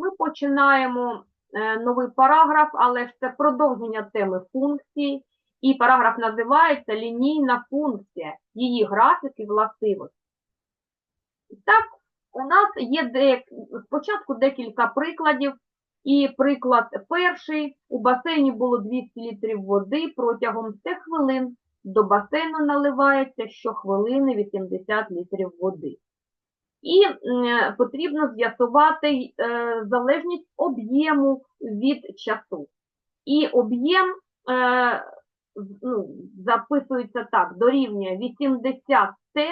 ми починаємо е, новий параграф, але це продовження теми функції. І параграф називається лінійна функція, її графік і властивості. Так, у нас є де, спочатку декілька прикладів. І приклад перший. У басейні було 200 літрів води протягом 100 хвилин. До басейну наливається щохвилини 80 літрів води. І потрібно з'ясувати е, залежність об'єму від часу. І об'єм е, ну, записується так, дорівнює 80 Т,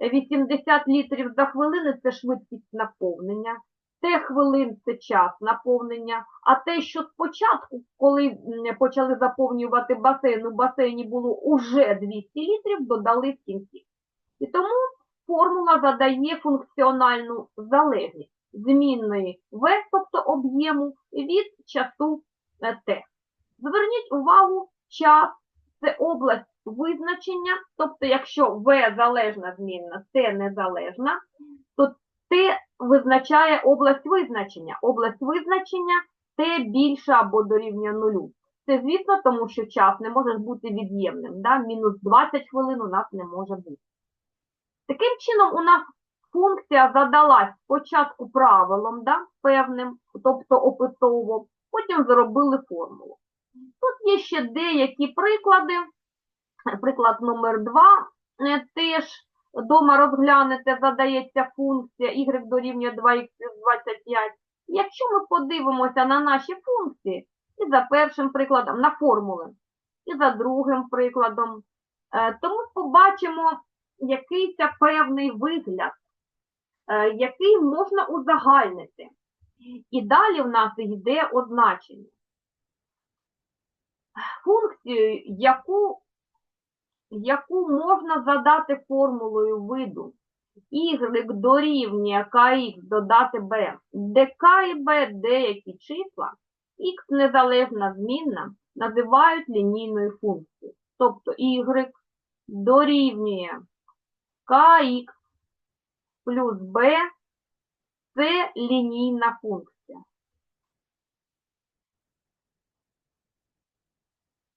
80 літрів за хвилину – це швидкість наповнення, Т хвилин – це час наповнення, а те, що спочатку, коли почали заповнювати басейн, у басейні було уже 200 літрів, додали в кінці. І тому формула задає функціональну залежність змінної В, тобто об'єму, від часу е, Т. Зверніть увагу, час це область визначення, тобто якщо В залежна змінна, Т незалежна, то Т визначає область визначення. Область визначення Т більша або дорівнює нулю. Це, звісно, тому що час не може бути від'ємним. Да? Мінус 20 хвилин у нас не може бути. Таким чином, у нас функція задалась спочатку правилом, да, певним, тобто опитово, потім зробили формулу. Тут є ще деякі приклади. Приклад номер 2 теж дома розглянете, задається функція y дорівнює 2х плюс 25. Якщо ми подивимося на наші функції, і за першим прикладом, на формули, і за другим прикладом, е, то ми побачимо якийсь певний вигляд, е, який можна узагальнити. І далі в нас йде означення. Функцію, яку, яку можна задати формулою виду y дорівнює kx додати b, де k і b деякі числа, x незалежна змінна, називають лінійною функцією. Тобто y дорівнює kx плюс b це лінійна функція.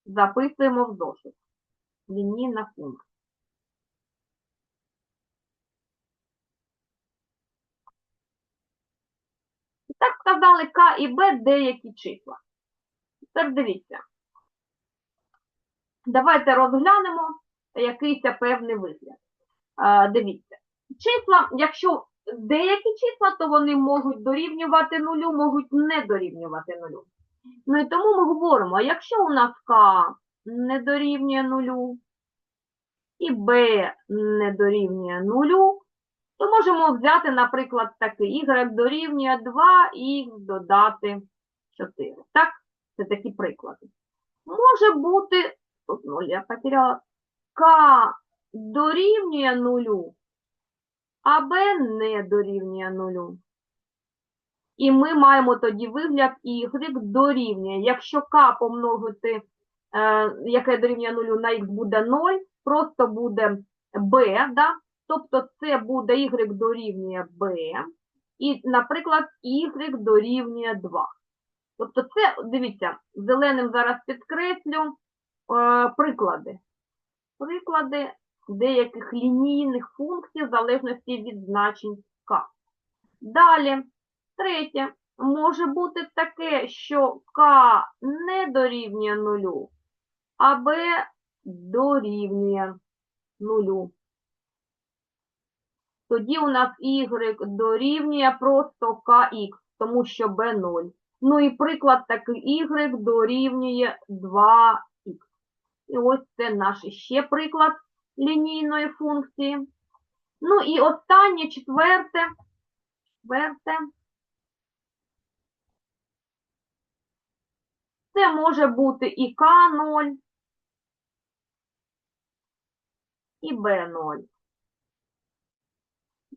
Записуємо в зошит. Лінійна функція. І так сказали К і Б деякі числа. Тепер дивіться. Давайте розглянемо якийсь певний вигляд. Дивіться. Числа, якщо деякі числа, то вони можуть дорівнювати нулю, можуть не дорівнювати нулю. Ну і тому ми говоримо, а якщо у нас К не дорівнює нулю і Б не дорівнює нулю, то можемо взяти, наприклад, такий y дорівнює 2 і додати 4. Так? Це такі приклади. Може бути, тут 0 я потеряла, К дорівнює нулю, а Б не дорівнює нулю. І ми маємо тоді вигляд y дорівнює. Якщо k помножити, е, яке дорівнює 0 на x буде 0, просто буде b, да? тобто це буде y дорівнює b, і, наприклад, y дорівнює 2. Тобто це, дивіться, зеленим зараз підкреслю е, приклади. Приклади деяких лінійних функцій в залежності від значень k. Далі. Третє, може бути таке, що К не дорівнює нулю, а Б дорівнює нулю. Тоді у нас Y дорівнює просто KX, тому що B 0. Ну і приклад такий Y дорівнює 2Х. І ось це наш ще приклад лінійної функції. Ну і останнє, четверте. Четверте. Це може бути і К0, і Б0.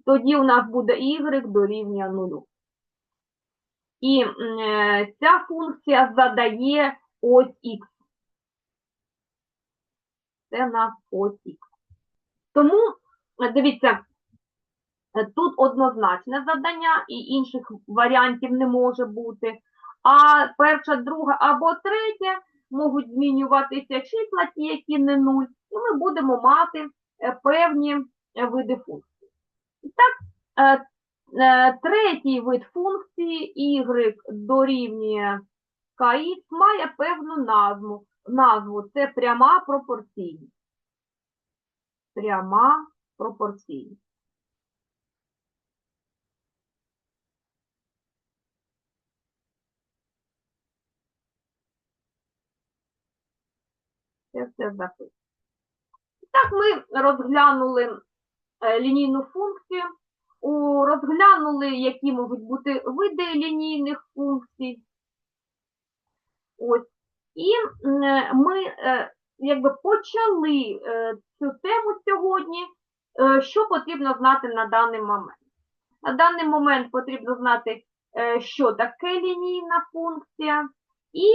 Тоді у нас буде y дорівнює 0. І е, ця функція задає ось х. Це у нас ось х. Тому, е, дивіться, Е, Тут однозначне завдання і інших варіантів не може бути. А перша, друга або третя можуть змінюватися числа, ті, які не нуль, і ми будемо мати е, певні види функцій. І так, третій вид функції y дорівнює kx має певну назву. Назву це пряма пропорційність. Пряма пропорційність. Це все записано. Так, ми розглянули е, лінійну функцію, розглянули, які можуть бути види лінійних функцій. Ось. І е, ми е, якби почали е, цю тему сьогодні, е, що потрібно знати на даний момент. На даний момент потрібно знати, е, що таке лінійна функція, і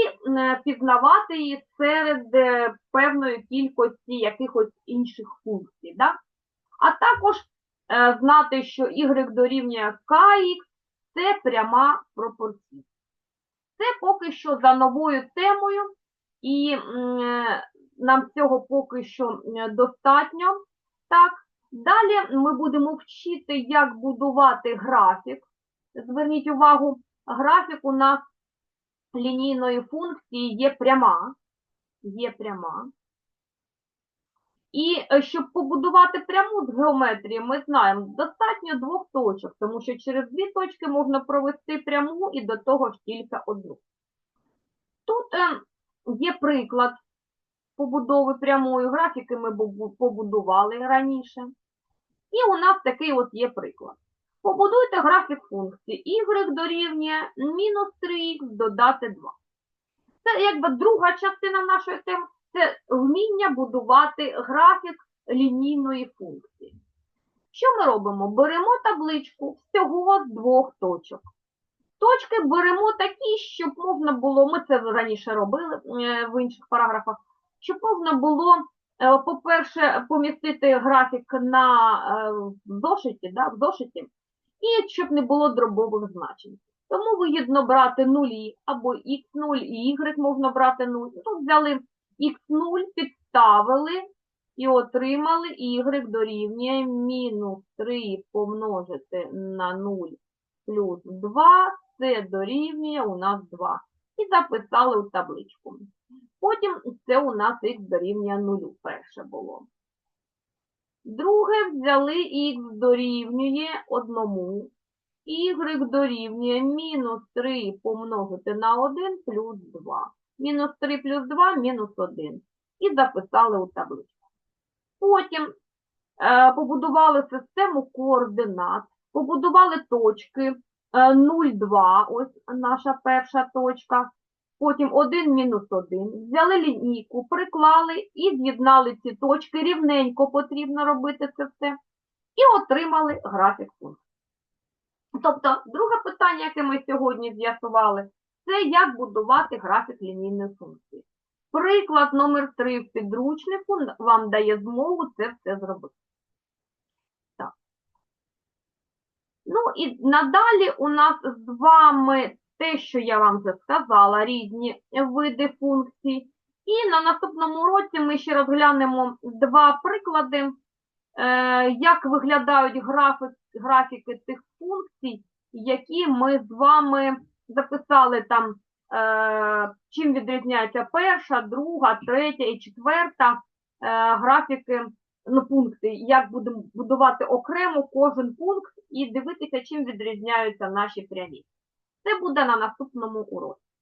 пізнавати її серед певної кількості якихось інших функцій. Да? А також знати, що y дорівнює kx – це пряма пропорція. Це поки що за новою темою, і нам цього поки що е, достатньо. Так, далі ми будемо вчити, як будувати графік. Зверніть увагу, графік у нас лінійної функції є пряма. Є пряма. І е, щоб побудувати пряму з геометрії, ми знаємо, достатньо двох точок, тому що через дві точки можна провести пряму і до того ж тільки одну. Тут е, є приклад побудови прямої графіки, ми побудували раніше. І у нас такий от є приклад. Побудуйте графік функції y дорівнює мінус 3х додати 2. Це якби друга частина нашої теми це вміння будувати графік лінійної функції. Що ми робимо? Беремо табличку всього з двох точок. Точки беремо такі, щоб можна було, ми це раніше робили е, в інших параграфах, щоб можна було, е, по-перше, помістити графік на е, зошиті, да, в зошиті, і щоб не було дробових значень. Тому вигідно брати нулі або х0 і y можна брати 0. Тут взяли х0, підставили і отримали y дорівнює мінус 3 помножити на 0 плюс 2, це дорівнює у нас 2. І записали у табличку. Потім це у нас х дорівнює 0, перше було. Друге взяли х дорівнює 1, y дорівнює мінус 3 помножити на 1 плюс 2. Мінус 3 плюс 2 мінус 1. І записали у табличку. Потім е, побудували систему координат, побудували точки е, 0, 2, ось наша перша точка. Потім 1 мінус 1. Взяли лінійку, приклали і з'єднали ці точки. Рівненько потрібно робити це все. І отримали графік функції. Тобто, друге питання, яке ми сьогодні з'ясували, це як будувати графік лінійної функції. Приклад номер 3 в підручнику вам дає змогу це все зробити. Ну і надалі у нас з вами те, що я вам вже сказала, різні види функцій. І на наступному уроці ми ще розглянемо два приклади, е, як виглядають графіки тих функцій, які ми з вами записали там, е, чим відрізняється перша, друга, третя і четверта е, графіки, ну, пункти, як будемо будувати окремо кожен пункт і дивитися, чим відрізняються наші прямі. Це буде на наступному уроці.